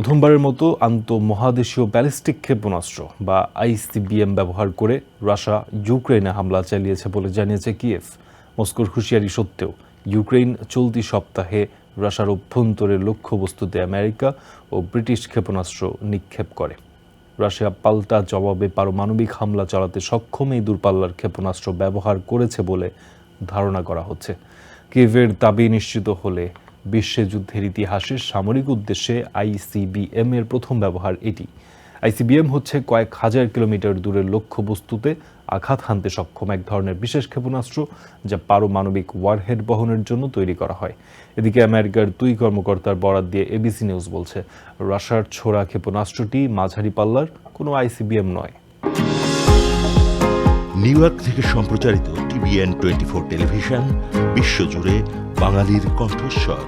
প্রথমবারের মতো আন্তঃমহাদেশীয় ব্যালিস্টিক ক্ষেপণাস্ত্র বা আইসিবিএম ব্যবহার করে রাশিয়া ইউক্রেনে হামলা চালিয়েছে বলে জানিয়েছে কিয়েভ। মস্কোর হুঁশিয়ারি সত্ত্বেও ইউক্রেন চলতি সপ্তাহে রাশিয়ার অভ্যন্তরে লক্ষ্যবস্তুতে আমেরিকা ও ব্রিটিশ ক্ষেপণাস্ত্র নিক্ষেপ করে। রাশিয়া পাল্টা জবাবে পারমাণবিক হামলা চালাতে সক্ষম এই দূরপাল্লার ক্ষেপণাস্ত্র ব্যবহার করেছে বলে ধারণা করা হচ্ছে। কিয়েভের দাবি নিশ্চিত হলে বিশ্বযুদ্ধের ইতিহাসে সামরিক উদ্দেশ্যে আইসিবিএম এর প্রথম ব্যবহার এটি। আইসিবিএম হচ্ছে কয়েক হাজার কিলোমিটার দূরের লক্ষ্যবস্তুতে আঘাত হানতে সক্ষম এক ধরনের বিশেষ ক্ষেপণাস্ত্র যা পারমাণবিক ওয়ারহেড বহনের জন্য তৈরি করা হয়। এদিকে আমেরিকার দুই কর্মকর্তার বরাত দিয়ে এবিসি নিউজ বলছে রাশিয়ার ছোড়া ক্ষেপণাস্ত্রটি মাঝারি পাল্লার, কোনো আইসিবিএম নয়। নিউ ইয়র্ক থেকে সম্প্রচারিত টিভিএন টোয়েন্টি ফোর টেলিভিশন, বিশ্বজুড়ে বাঙালির কণ্ঠস্বর।